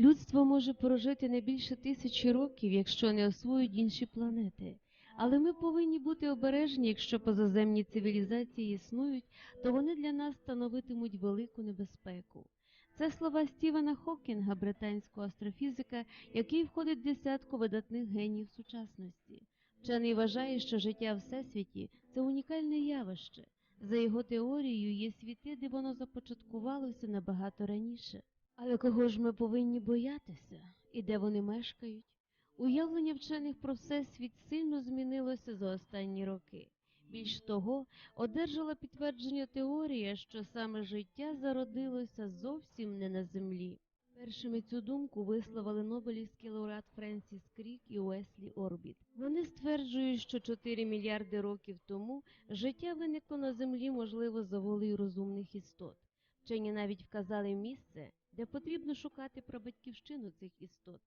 Людство може прожити не більше тисячі років, якщо не освоїть інші планети. Але ми повинні бути обережні, якщо позаземні цивілізації існують, то вони для нас становитимуть велику небезпеку. Це слова Стівена Хокінга, британського астрофізика, який входить в десятку видатних генів сучасності. Вчений вважає, що життя в всесвіті це унікальне явище. За його теорією, є світи, де воно започаткувалося набагато раніше. Але кого ж ми повинні боятися і де вони мешкають? Уявлення вчених про всесвіт сильно змінилося за останні роки. Більш того, одержала підтвердження теорія, що саме життя зародилося зовсім не на землі. Першими цю думку висловили Нобелівський лауреат Френсіс Крік і Уеслі Орбіт. Вони стверджують, що 4 мільярди років тому життя виникло на землі, можливо, за волею розумних істот. Вчені навіть вказали місце, де потрібно шукати прабатьківщину цих істот.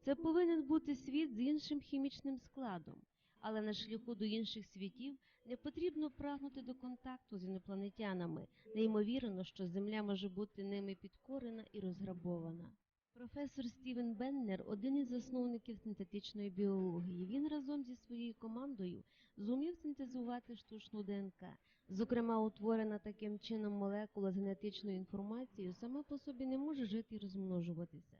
Це повинен бути світ з іншим хімічним складом, але на шляху до інших світів не потрібно прагнути до контакту з інопланетянами. Неймовірно, що Земля може бути ними підкорена і розграбована. Професор Стівен Беннер один із засновників синтетичної біології. Він разом зі своєю командою зумів синтезувати штучну ДНК. Зокрема, утворена таким чином молекула з генетичною інформацією сама по собі не може жити і розмножуватися.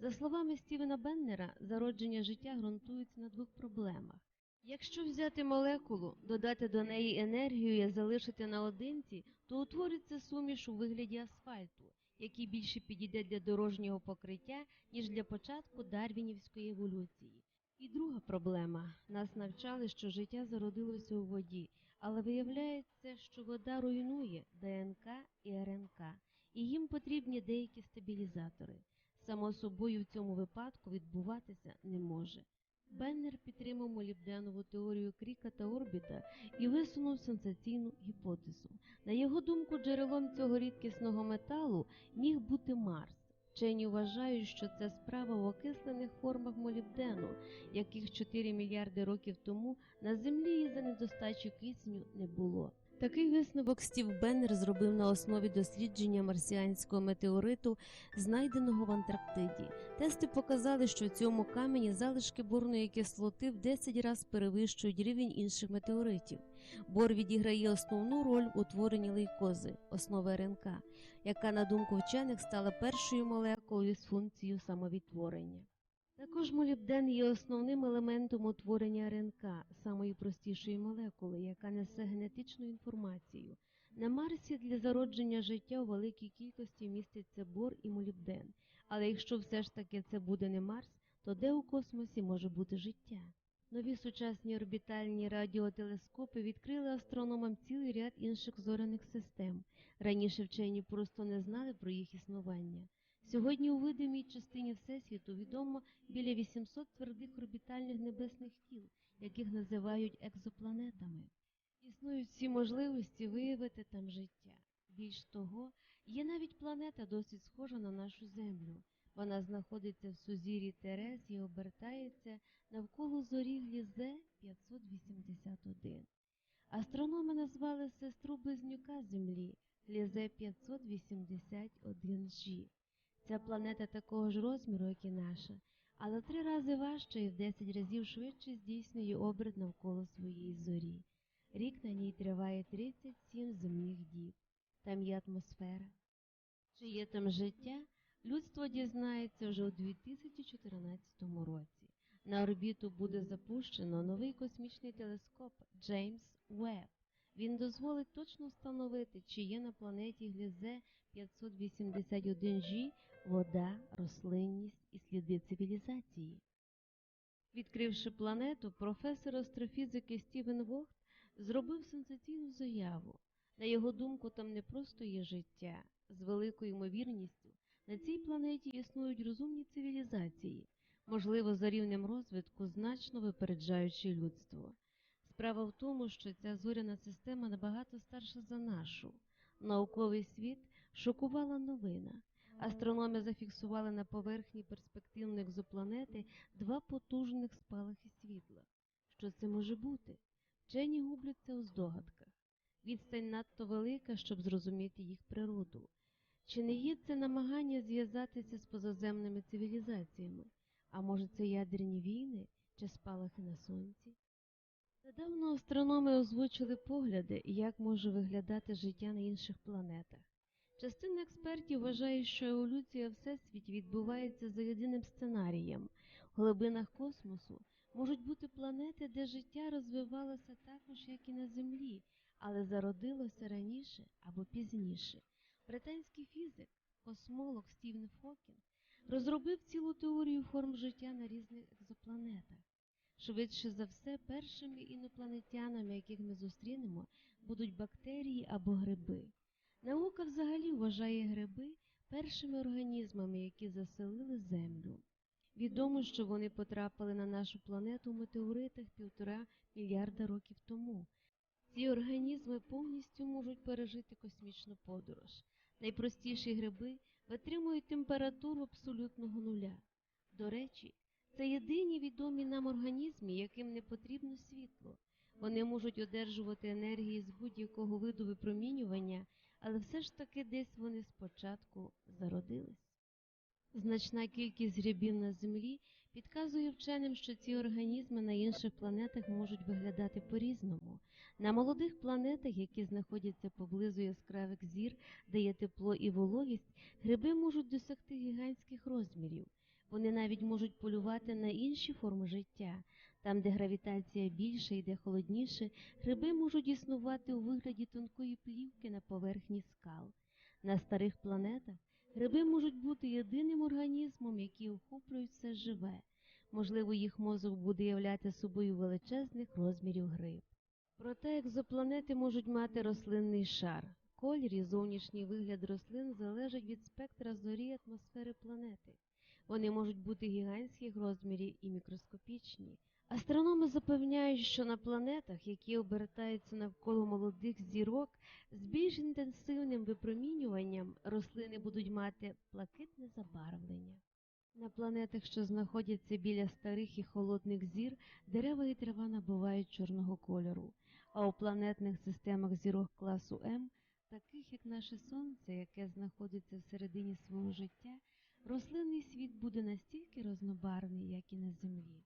За словами Стівена Беннера, зародження життя ґрунтується на двох проблемах. Якщо взяти молекулу, додати до неї енергію і залишити наодинці, то утвориться суміш у вигляді асфальту, який більше підійде для дорожнього покриття, ніж для початку дарвінівської еволюції. І друга проблема нас навчали, що життя зародилося у воді, але виявляється, що вода руйнує ДНК і РНК, і їм потрібні деякі стабілізатори. Само собою в цьому випадку відбуватися не може. Беннер підтримав молібденову теорію Кріка та Орбіта і висунув сенсаційну гіпотезу. На його думку, джерелом цього рідкісного металу міг бути Марс. Вчені вважають, що це справа в окислених формах молібдену, яких 4 мільярди років тому на Землі із-за недостачі кисню не було. Такий висновок Стів Беннер зробив на основі дослідження марсіанського метеориту, знайденого в Антарктиді. Тести показали, що в цьому камені залишки борної кислоти в 10 разів перевищують рівень інших метеоритів. Бор відіграє основну роль в утворенні лейкози, основи РНК, яка, на думку вчених, стала першою молекулою з функцією самовідтворення. Також молібден є основним елементом утворення РНК, самої простішої молекули, яка несе генетичну інформацію. На Марсі для зародження життя у великій кількості міститься бор і молібден. Але якщо все ж таки це буде не Марс, то де у космосі може бути життя? Нові сучасні орбітальні радіотелескопи відкрили астрономам цілий ряд інших зоряних систем. Раніше вчені просто не знали про їх існування. Сьогодні у видимій частині Всесвіту відомо біля 800 твердих орбітальних небесних тіл, яких називають екзопланетами. Існують всі можливості виявити там життя. Більш того, є навіть планета досить схожа на нашу Землю. Вона знаходиться в сузір'ї Терез і обертається навколо зорі Глізе 581. Астрономи назвали сестру близнюка Землі Глізе 581G. Ця планета такого ж розміру, як і наша, але в три рази важча і в 10 разів швидше здійснює оберт навколо своєї зорі. Рік на ній триває 37 земних діб. Там є атмосфера. Чи є там життя? Людство дізнається вже у 2014 році. На орбіту буде запущено новий космічний телескоп Джеймс Веб. Він дозволить точно встановити, чи є на планеті Глізе 581G вода, рослинність і сліди цивілізації. Відкривши планету, професор астрофізики Стівен Вогт зробив сенсаційну заяву. На його думку, там не просто є життя. З великою ймовірністю на цій планеті існують розумні цивілізації, можливо, за рівнем розвитку, значно випереджаючи людство. Справа в тому, що ця зоряна система набагато старша за нашу. Науковий світ шокувала новина. Астрономи зафіксували на поверхні перспективної екзопланети два потужних спалахи світла. Що це може бути? Вчені губляться у здогадках. Відстань надто велика, щоб зрозуміти їх природу. Чи не є це намагання зв'язатися з позаземними цивілізаціями? А може це ядерні війни чи спалахи на сонці? Недавно астрономи озвучили погляди, як може виглядати життя на інших планетах. Частина експертів вважає, що еволюція всесвіті відбувається за єдиним сценарієм. В глибинах космосу можуть бути планети, де життя розвивалося також, як і на Землі, але зародилося раніше або пізніше. Британський фізик, космолог Стівен Фокінг розробив цілу теорію форм життя на різних екзопланетах. Швидше за все, першими інопланетянами, яких ми зустрінемо, будуть бактерії або гриби. Наука взагалі вважає гриби першими організмами, які заселили Землю. Відомо, що вони потрапили на нашу планету в метеоритах півтора мільярда років тому. Ці організми повністю можуть пережити космічну подорож. Найпростіші гриби витримують температуру абсолютного нуля. До речі, це єдині відомі нам організми, яким не потрібно світло. Вони можуть одержувати енергії з будь-якого виду випромінювання, але все ж таки десь вони спочатку зародились. Значна кількість грибів на Землі підказує вченим, що ці організми на інших планетах можуть виглядати по-різному. На молодих планетах, які знаходяться поблизу яскравих зір, де є тепло і вологість, гриби можуть досягти гігантських розмірів. Вони навіть можуть полювати на інші форми життя. Там, де гравітація більша і де холодніше, гриби можуть існувати у вигляді тонкої плівки на поверхні скал. На старих планетах гриби можуть бути єдиним організмом, який охоплює все живе. Можливо, їх мозок буде являти собою величезних розмірів гриб. Проте екзопланети можуть мати рослинний шар. Колір і зовнішній вигляд рослин залежать від спектра зорі атмосфери планети. Вони можуть бути гігантських розмірів і мікроскопічні. Астрономи запевняють, що на планетах, які обертаються навколо молодих зірок, з більш інтенсивним випромінюванням рослини будуть мати блакитне забарвлення. На планетах, що знаходяться біля старих і холодних зір, дерева і трава набувають чорного кольору, а у планетних системах зірок класу М, таких як наше Сонце, яке знаходиться всередині свого життя, рослинний світ буде настільки рознобарвний, як і на Землі.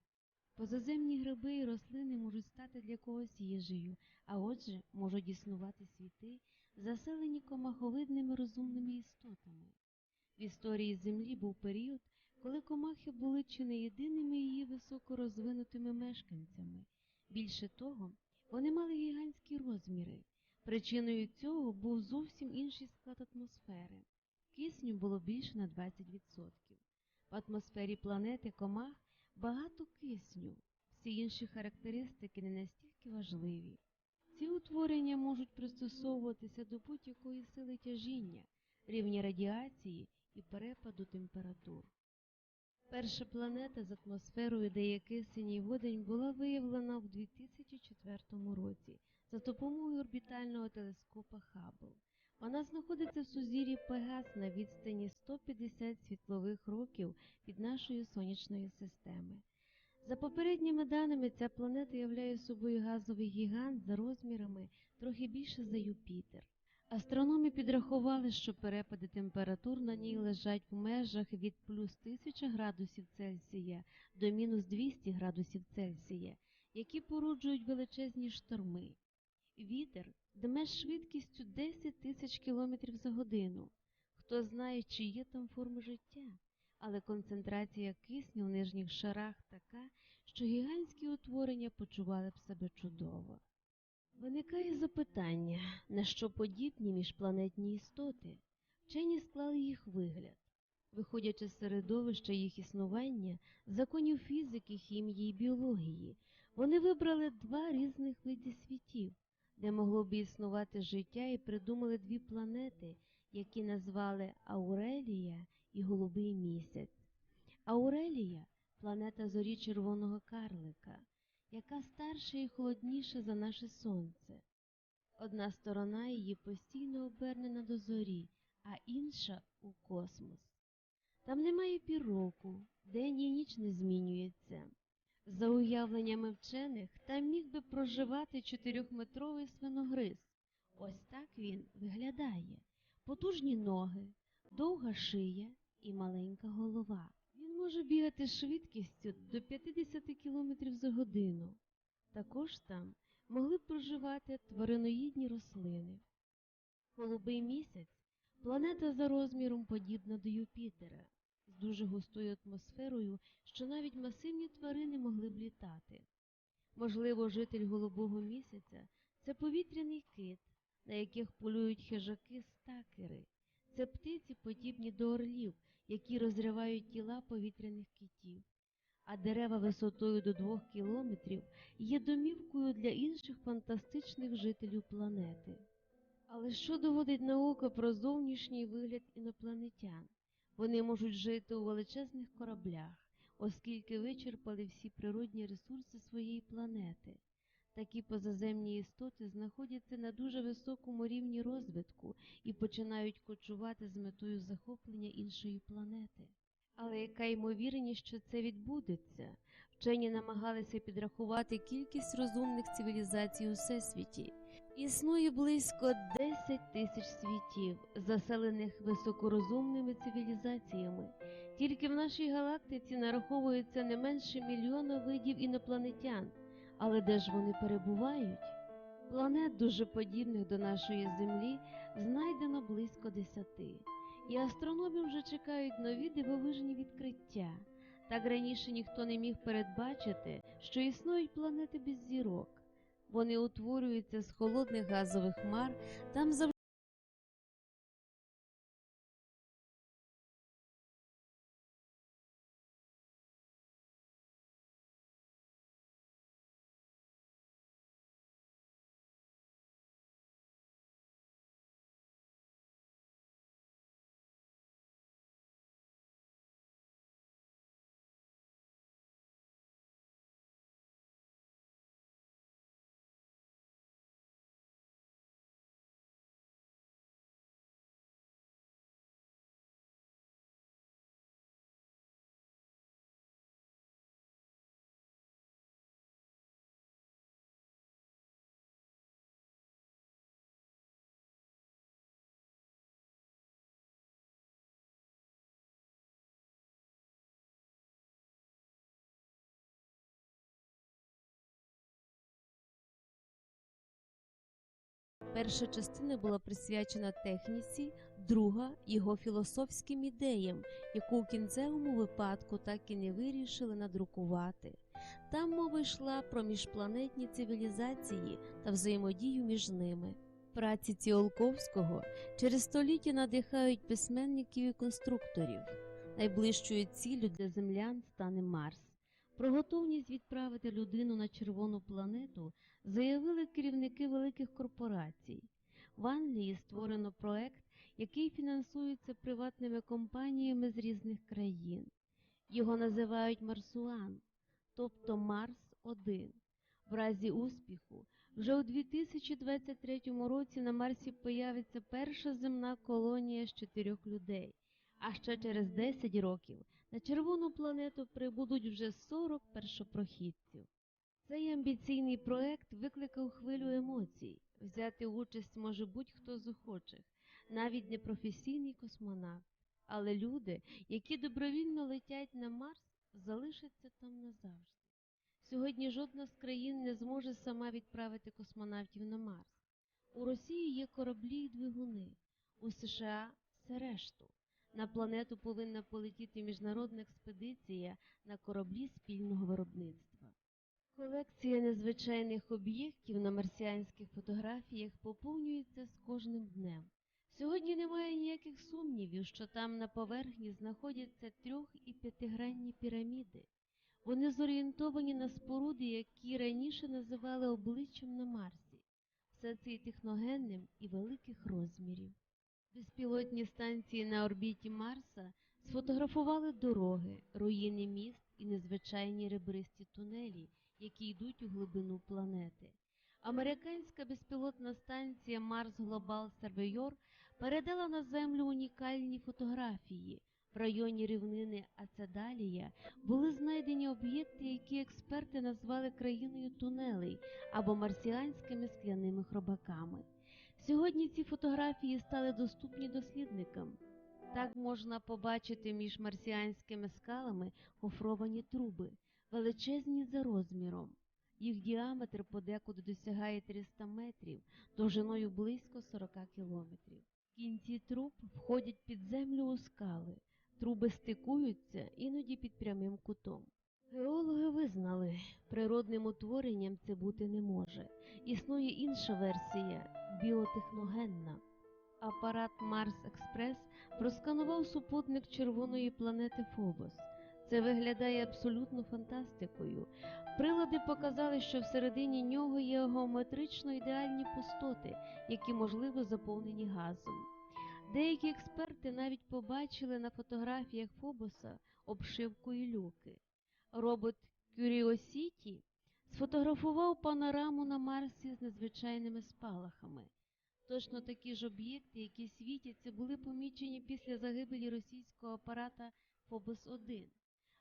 Позаземні гриби і рослини можуть стати для когось їжею, а отже можуть існувати світи, заселені комаховидними розумними істотами. В історії Землі був період, коли комахи були чи не єдиними її високорозвинутими мешканцями. Більше того, вони мали гігантські розміри. Причиною цього був зовсім інший склад атмосфери. Кисню було більше на 20%. В атмосфері планети комах багато кисню, всі інші характеристики не настільки важливі. Ці утворення можуть пристосовуватися до будь-якої сили тяжіння, рівня радіації і перепаду температур. Перша планета з атмосферою, де є кисень і водень, була виявлена в 2004 році за допомогою орбітального телескопа Хаббл. Вона знаходиться в сузір'ї Пегас на відстані 150 світлових років від нашої сонячної системи. За попередніми даними, ця планета являє собою газовий гігант за розмірами трохи більше за Юпітер. Астрономи підрахували, що перепади температур на ній лежать в межах від плюс 1000 градусів Цельсія до мінус 200 градусів Цельсія, які породжують величезні шторми. Вітер дме швидкістю 10 тисяч кілометрів за годину. Хто знає, чи є там форми життя, але концентрація кисню в нижніх шарах така, що гігантські утворення почували б себе чудово. Виникає запитання, на що подібні міжпланетні істоти? Вчені склали їх вигляд. Виходячи з середовища їх існування, законів фізики, хімії і біології, вони вибрали два різних види світів, де могло б існувати життя, і придумали дві планети, які назвали Аурелія і Голубий місяць. Аурелія планета зорі червоного карлика, яка старша і холодніша за наше сонце. Одна сторона її постійно обернена до зорі, а інша у космос. Там немає півроку, день і ніч не змінюється. За уявленнями вчених, там міг би проживати чотирьохметровий свиногриз. Ось так він виглядає. Потужні ноги, довга шия і маленька голова. Він може бігати швидкістю до 50 км за годину. Також там могли б проживати твариноїдні рослини. Голубий місяць планета за розміром подібна до Юпітера, з дуже густою атмосферою, що навіть масивні тварини могли б літати. Можливо, житель голубого місяця це повітряний кит, на яких полюють хижаки стакери. Це птиці, подібні до орлів, які розривають тіла повітряних китів. А дерева висотою до двох кілометрів є домівкою для інших фантастичних жителів планети. Але що доводить наука про зовнішній вигляд інопланетян? Вони можуть жити у величезних кораблях, оскільки вичерпали всі природні ресурси своєї планети. Такі позаземні істоти знаходяться на дуже високому рівні розвитку і починають кочувати з метою захоплення іншої планети. Але яка ймовірність, що це відбудеться? Вчені намагалися підрахувати кількість розумних цивілізацій у всесвіті. Існує близько 10 тисяч світів, заселених високорозумними цивілізаціями. Тільки в нашій галактиці нараховується не менше мільйона видів інопланетян. Але де ж вони перебувають? Планет, дуже подібних до нашої Землі, знайдено близько десяти, і астрономи вже чекають нові дивовижні відкриття. Так раніше ніхто не міг передбачити, що існують планети без зірок. Вони утворюються з холодних газових хмар, там завжди Перша частина була присвячена техніці, друга його філософським ідеям, яку в кінцевому випадку так і не вирішили надрукувати. Там мова йшла про міжпланетні цивілізації та взаємодію між ними. Праці Ціолковського через століття надихають письменників і конструкторів. Найближчою ціллю для землян стане Марс. Про готовність відправити людину на червону планету заявили керівники великих корпорацій. В Англії створено проект, який фінансується приватними компаніями з різних країн. Його називають Марсуан, тобто Марс 1 В разі успіху, вже у 2023 році на Марсі появиться перша земна колонія з чотирьох людей, а ще через 10 років на червону планету прибудуть вже 40 першопрохідців. Цей амбіційний проект викликав хвилю емоцій. Взяти участь може будь-хто з охочих, навіть не професійний космонавт. Але люди, які добровільно летять на Марс, залишаться там назавжди. Сьогодні жодна з країн не зможе сама відправити космонавтів на Марс. У Росії є кораблі і двигуни, у США все решту. На планету повинна полетіти міжнародна експедиція на кораблі спільного виробництва. Колекція незвичайних об'єктів на марсіанських фотографіях поповнюється з кожним днем. Сьогодні немає ніяких сумнівів, що там на поверхні знаходяться трьох і п'ятигранні піраміди. Вони зорієнтовані на споруди, які раніше називали обличчям на Марсі. Все це і техногенним і великих розмірів. Безпілотні станції на орбіті Марса сфотографували дороги, руїни міст і незвичайні ребристі тунелі, які йдуть у глибину планети. Американська безпілотна станція Mars Global Surveyor передала на Землю унікальні фотографії. В районі рівнини Ацедалія були знайдені об'єкти, які експерти назвали країною тунелей або марсіанськими скляними хробаками. Сьогодні ці фотографії стали доступні дослідникам. Так можна побачити між марсіанськими скалами гофровані труби, величезні за розміром. Їх діаметр подекуди досягає 300 метрів, довжиною близько 40 кілометрів. Кінці труб входять під землю у скали, труби стикуються іноді під прямим кутом. Геологи визнали, природним утворенням це бути не може. Існує інша версія біотехногенна. Апарат Марс Експрес просканував супутник червоної планети Фобос. Це виглядає абсолютно фантастикою. Прилади показали, що всередині нього є геометрично ідеальні пустоти, які можливо заповнені газом. Деякі експерти навіть побачили на фотографіях Фобоса обшивку і люки. Робот Curiosity сфотографував панораму на Марсі з незвичайними спалахами. Точно такі ж об'єкти, які світяться, були помічені після загибелі російського апарата Фобос-1.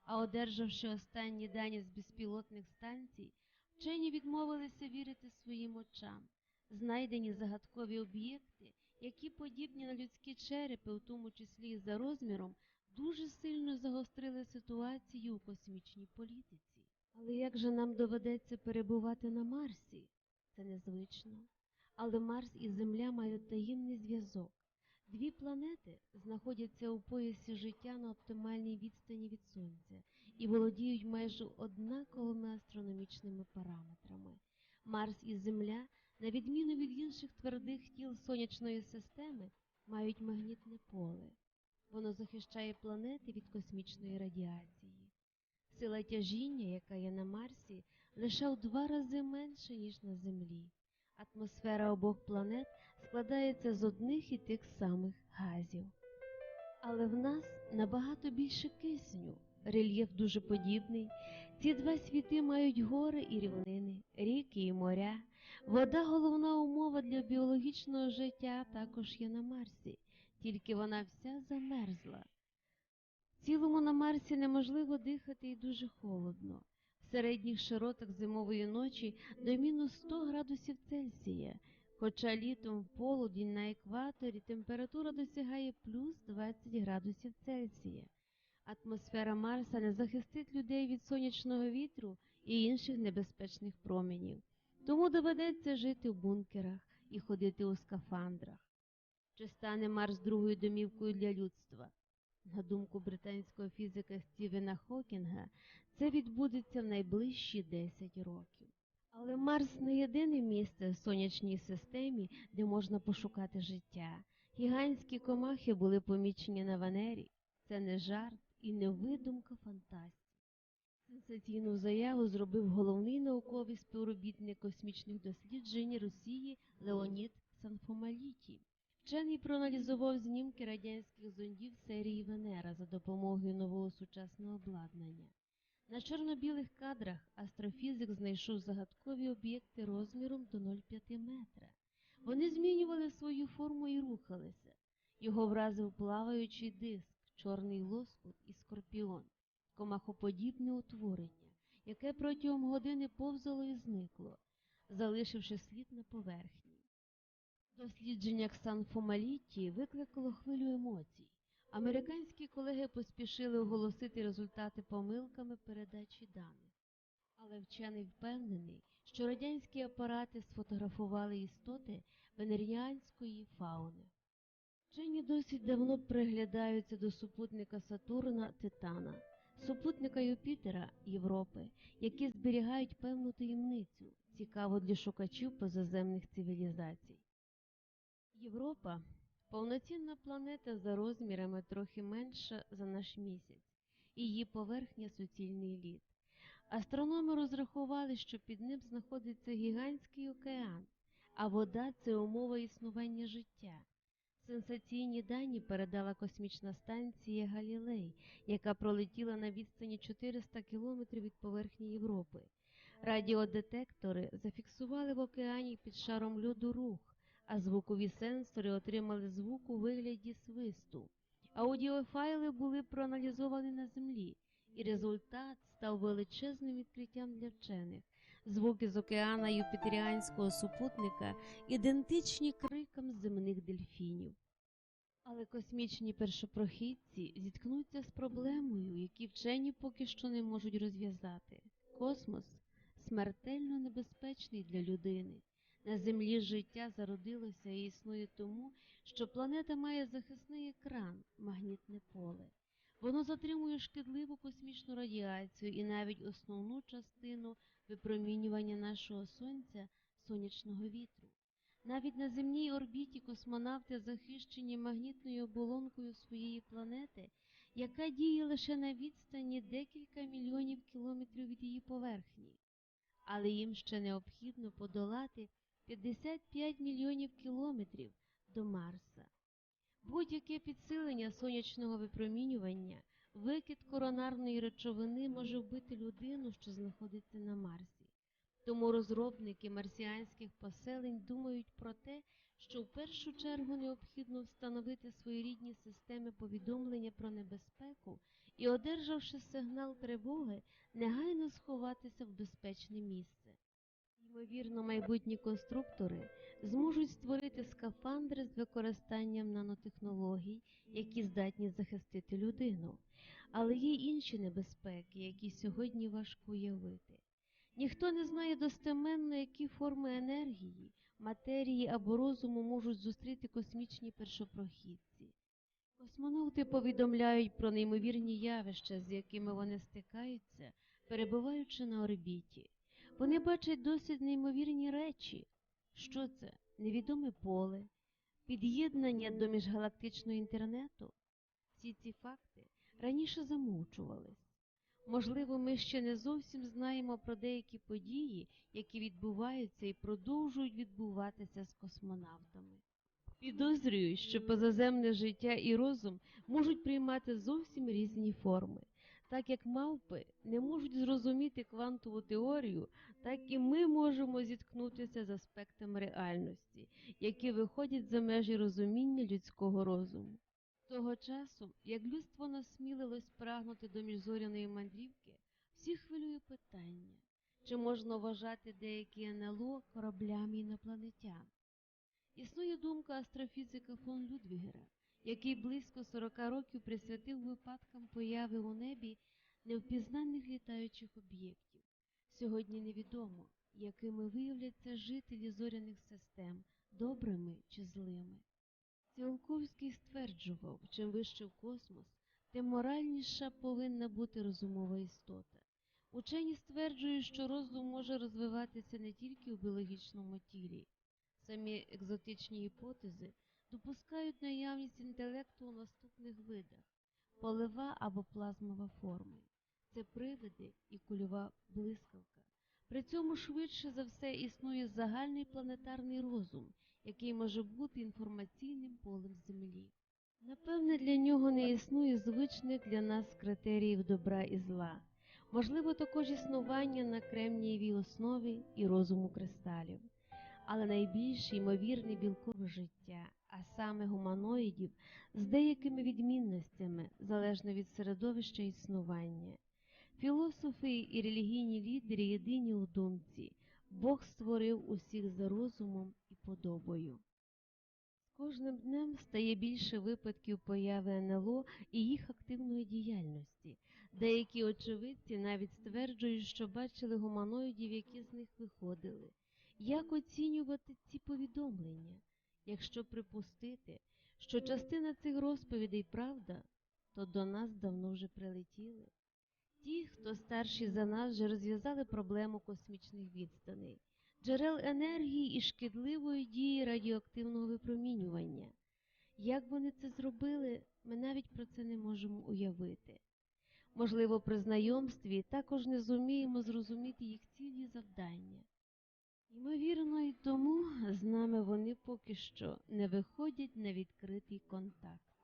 А одержавши останні дані з безпілотних станцій, вчені відмовилися вірити своїм очам. Знайдені загадкові об'єкти, які подібні на людські черепи, у тому числі і за розміром, дуже сильно загострили ситуацію у космічній політиці. Але як же нам доведеться перебувати на Марсі? Це незвично. Але Марс і Земля мають таємний зв'язок. Дві планети знаходяться у поясі життя на оптимальній відстані від Сонця і володіють майже однаковими астрономічними параметрами. Марс і Земля, на відміну від інших твердих тіл сонячної системи, мають магнітне поле. Воно захищає планети від космічної радіації. Сила тяжіння, яка є на Марсі, лише в два рази менша, ніж на Землі. Атмосфера обох планет складається з одних і тих самих газів. Але в нас набагато більше кисню, рельєф дуже подібний. Ці два світи мають гори і рівнини, ріки і моря. Вода головна умова для біологічного життя також є на Марсі, тільки вона вся замерзла. Цілому на Марсі неможливо дихати і дуже холодно. В середніх широтах зимової ночі до мінус 100 градусів Цельсія, хоча літом в полудень на екваторі температура досягає плюс 20 градусів Цельсія. Атмосфера Марса не захистить людей від сонячного вітру і інших небезпечних променів, тому доведеться жити в бункерах і ходити у скафандрах. Чи стане Марс другою домівкою для людства? На думку британського фізика Стівена Хокінга, це відбудеться в найближчі 10 років. Але Марс не єдине місце в сонячній системі, де можна пошукати життя. Гігантські комахи були помічені на Венері. Це не жарт і не видумка фантастів. Сенсаційну заяву зробив головний науковий співробітник космічних досліджень Росії Леонід Санфомаліті. Вчений проаналізував знімки радянських зондів серії Венера за допомогою нового сучасного обладнання. На чорно-білих кадрах астрофізик знайшов загадкові об'єкти розміром до 0,5 метра. Вони змінювали свою форму і рухалися. Його вразив плаваючий диск, чорний лоскут і скорпіон, комахоподібне утворення, яке протягом години повзало і зникло, залишивши слід на поверхні. Дослідження Ксанфомаліті викликало хвилю емоцій. Американські колеги поспішили оголосити результати помилками передачі даних. Але вчений впевнений, що радянські апарати сфотографували істоти венеріанської фауни. Вчені досить давно приглядаються до супутника Сатурна Титана, супутника Юпітера Європи, які зберігають певну таємницю, цікаву для шукачів позаземних цивілізацій. Європа повноцінна планета за розмірами трохи менша за наш місяць, її поверхня суцільний лід. Астрономи розрахували, що під ним знаходиться гігантський океан, а вода це умова існування життя. Сенсаційні дані передала космічна станція Галілей, яка пролетіла на відстані 400 кілометрів від поверхні Європи. Радіодетектори зафіксували в океані під шаром льоду рух, а звукові сенсори отримали звук у вигляді свисту. Аудіофайли були проаналізовані на землі, і результат став величезним відкриттям для вчених. Звуки з океана юпітеріанського супутника ідентичні крикам земних дельфінів. Але космічні першопрохідці зіткнуться з проблемою, які вчені поки що не можуть розв'язати. Космос смертельно небезпечний для людини. На землі життя зародилося і існує тому, що планета має захисний екран, магнітне поле. Воно затримує шкідливу космічну радіацію і навіть основну частину випромінювання нашого сонця сонячного вітру. Навіть на земній орбіті космонавти захищені магнітною оболонкою своєї планети, яка діє лише на відстані декілька мільйонів кілометрів від її поверхні. Але їм ще необхідно подолати 55 мільйонів кілометрів до Марса. Будь-яке підсилення сонячного випромінювання, викид коронарної речовини може вбити людину, що знаходиться на Марсі. Тому розробники марсіанських поселень думають про те, що в першу чергу необхідно встановити своєрідні системи повідомлення про небезпеку і, одержавши сигнал тривоги, негайно сховатися в безпечне місце. Ймовірно, майбутні конструктори зможуть створити скафандри з використанням нанотехнологій, які здатні захистити людину. Але є інші небезпеки, які сьогодні важко уявити. Ніхто не знає достеменно, які форми енергії, матерії або розуму можуть зустріти космічні першопрохідці. Космонавти повідомляють про неймовірні явища, з якими вони стикаються, перебуваючи на орбіті. Вони бачать досить неймовірні речі. Що це? Невідоме поле, під'єднання до міжгалактичного інтернету. Всі ці факти раніше замовчувались. Можливо, ми ще не зовсім знаємо про деякі події, які відбуваються і продовжують відбуватися з космонавтами. Підозрюю, що позаземне життя і розум можуть приймати зовсім різні форми. Так як мавпи не можуть зрозуміти квантову теорію, так і ми можемо зіткнутися з аспектами реальності, які виходять за межі розуміння людського розуму. Того часу, як людство насмілилось прагнути до міжзоряної мандрівки, всіх хвилює питання, чи можна вважати деякі НЛО кораблями інопланетян. Існує думка астрофізика фон Людвігера, який близько 40 років присвятив випадкам появи у небі невпізнаних літаючих об'єктів. Сьогодні невідомо, якими виявляться жителі зоряних систем, добрими чи злими. Ціолковський стверджував, чим вище в космос, тим моральніша повинна бути розумова істота. Учені стверджують, що розум може розвиватися не тільки в біологічному тілі. Самі екзотичні гіпотези допускають наявність інтелекту у наступних видах полева або плазмова форми. Це привиди і кульова блискавка. При цьому швидше за все існує загальний планетарний розум, який може бути інформаційним полем Землі. Напевне, для нього не існує звичних для нас критеріїв добра і зла, можливо, також існування на кремнієвій основі і розуму кристалів, але найбільш ймовірне білкове життя, а саме гуманоїдів з деякими відмінностями залежно від середовища існування. Філософи і релігійні лідери єдині у думці. Бог створив усіх за розумом і подобою. З кожним днем стає більше випадків появи НЛО і їх активної діяльності. Деякі очевидці навіть стверджують, що бачили гуманоїдів, які з них виходили. Як оцінювати ці повідомлення? Якщо припустити, що частина цих розповідей правда, то до нас давно вже прилетіли. Ті, хто старші за нас, вже розв'язали проблему космічних відстаней, джерел енергії і шкідливої дії радіоактивного випромінювання. Як вони це зробили, ми навіть про це не можемо уявити. Можливо, при знайомстві також не зуміємо зрозуміти їх цілі завдання. Ймовірно, і тому з нами вони поки що не виходять на відкритий контакт.